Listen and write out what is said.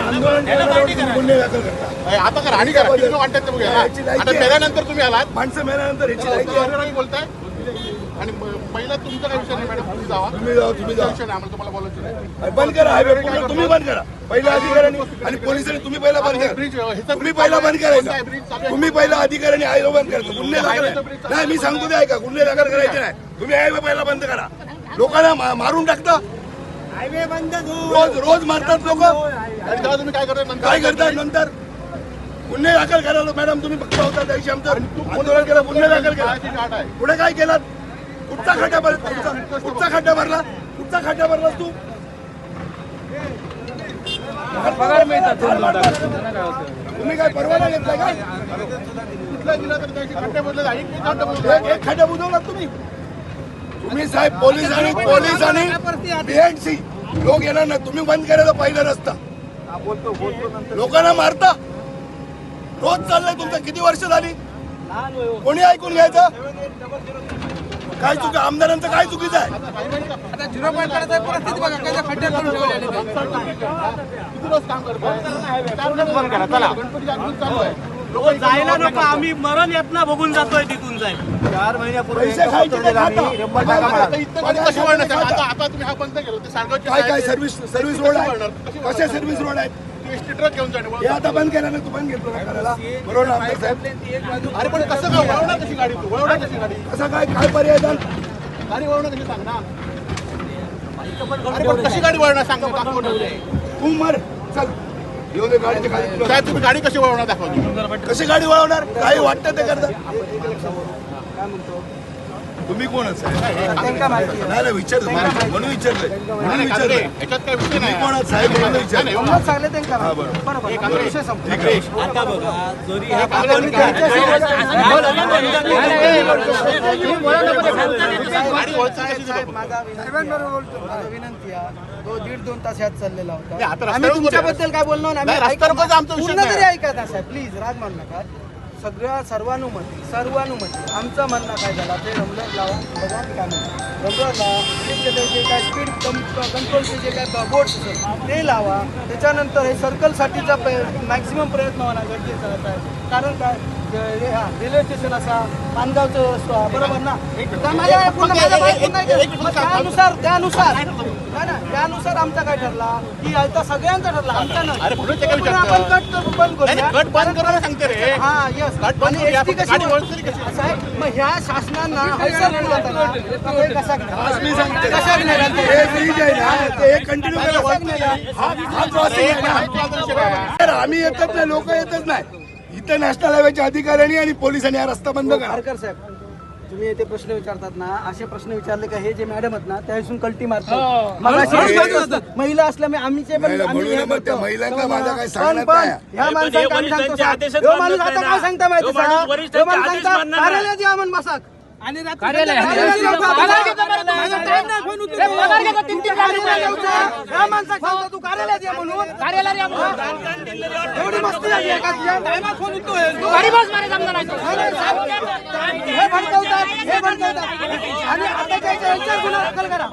गुन्हे दाखल करता आता करा आणि करा किती वाटतात ते बघा आता मेल्यानंतर तुम्ही आलात माणसं मेल्यानंतर याची बोलताय आणि म- पहिला तुमचा काय विषय नाही मॅडम तुम्ही जावा तुम्ही जावा तुम्ही जावा विषय नाही आम्हाला तुम्हाला बोलायचं नाही बंद करा. हायवे पूर्ण तुम्ही बंद करा पहिला अधिकाऱ्यांनी आणि पोलिसांनी तुम्ही पहिला बंद करा ब्रिज तुम्ही पहिला बंद करायचा तुम्ही पहिला अधिकाऱ्यांनी हायवे बंद करायचं गुन्हे दाखल नाही मी सांगतो ते ऐका गुन्हे दाखल करायचे नाही तुम्ही हायवे पहिला बंद करा लोकांना मारून टाकता हायवे बंद रोज रोज मारतात लोक. आणि तेव्हा तुम्ही काय करता नंतर काय करतात नंतर? गुन्हे दाखल करायला मॅडम तुम्ही पक्ष होता त्या दिवशी आमचं आंदोलन केलं गुन्हे दाखल केला. पुढे काय केलात कुठचा खड्डा भरला? कुठचा खड्डा भरला? कुठचा खड्डा भरलास तू? पगार मिळतात तुम्ही काय परवाना घेतलाय का? कुठला दिला तर त्याची खड्डे बदलत एक खड्डे बुजवलात तुम्ही? तुम्ही साहेब पोलीस आणि पोलीस आणि बीएनसी लोक येणार ना तुम्ही बंद करायला पहिला रस्ता. लोकांना मारता. रोज चाललंय तुमचं. किती वर्ष झाली? कोणी ऐकून घ्यायचं? काय चुकी? आमदारांचं काय चुकीचं आहे. लोक जायला नको आम्ही मरण यातना बघून जातोय तिथून जाईल चार महिन्यापूर्वी पैसे खायचे ते खाता. वळणार आता आता तुम्ही हा बंद केलं. ते सांगायचे काय काय सर्व्हिस सर्व्हिस रोड आहे? कसे सर्व्हिस रोड आहेत? एसटी ट्रक घेऊन जाणे हे आता बंद केलं ना तू बंद घेतलं का करायला? बरोबर ना आमदार साहेब? अरे पण कसं काय वळवणार कशी गाडी तू? वळवणार कशी गाडी? कसा काय? काय पर्याय द्याल गाडी वळवणार कशी सांग ना? अरे पण कशी गाडी वळणार सांग ना, दाखव ना. तू मर. चल. काय तुम्ही गाडी कशी वळवणार दाखवा. कशी गाडी वळवणार काही वाटतं ते करता तुम्ही कोणच नाही नाही विचारतो म्हणून विचारतोय म्हणून विषय तुम्ही कोणाच साहेब म्हणून. हा, हे विनंती माझा विनंती आहे तो दीड दोन तास ह्यात चाललेला होता आम्ही तुमच्याबद्दल काय बोललो नाही नाही, आम्ही रस्त्यावर ऐका- ना साहेब प्लीज राग मान नका सगळ्या सर्वानुमती सर्वानुमती. आमचं म्हणणं काय झालं? ते रमजान लावा बघा की काय म्हणतात लावा. ते जे- काय स्पीड कंट्रोलचे जे काय बोर्ड्स असेल ते लावा. त्याच्यानंतर हे सर्कलसाठीचा मॅक्सिमम प्रयत्न होणं गरजेचं आहे कारण काय? हे- रेल्वे स्टेशन असा पानगावचं स- बरोबर ना? त्यानुसार त्यानुसार. ना त्यानुसार आमचा काय ठरला? की आता सगळ्यांचा ठरला. आमचा नाही. अरे पुढे ते काय पुन्हा आपण विचारतात? कट बंद नाही, करूया. नाही, गट बंद करायला सांगते रे. हा यस गट बंद आणि करूया, एसटी फक्त कशी गाडी वळते तरी कशी? असं आहे, मग ह्या शासनांना हैसर जातं ना, हे कसा? हे ब्रिज आहे ना ते हे कंटिन्यू करा? हा हा आहे. हा ना. तर आम्ही येतच नाही लोक येतच नाही. इथं नॅशनल हायवेच्या अधिकाऱ्यांनी आणि पोलिसांनी हा रस्ता बंद करा. खारकर साहेब. तुम्ही येथे प्रश्न विचारतात ना असे प्रश्न विचारले का हे जे मॅडम आहेत ना त्यापासून कल्टी मारतात. मग अशी महिला असल्या मी आम्हीचे पण महिला आम्ही म्हणून हे मग त्या करतो. महिलांना माझा काही पण सांगण्यात पण नाही. ह्या माणसांना आम्ही सांगतो साहेब, ह्यो माणूस आता काय सांगता माहिती साहेब? ह्यो माणूस सांगता, कार्यालयात या म्हणून बसा आणि कार्यालयात या उठा. माझा time नाही, फोन उचलू नको. कार्यालयात येऊ जा. ह्या माणसाला सांगतो तू कार्यालयात या म्हणून. एवढी मस्ती झाली आहे का तुझ्या? तू हे. भडकवतात हे भडकवतात आणि आता काय यांच्यावर गुन्हा दाखल करा.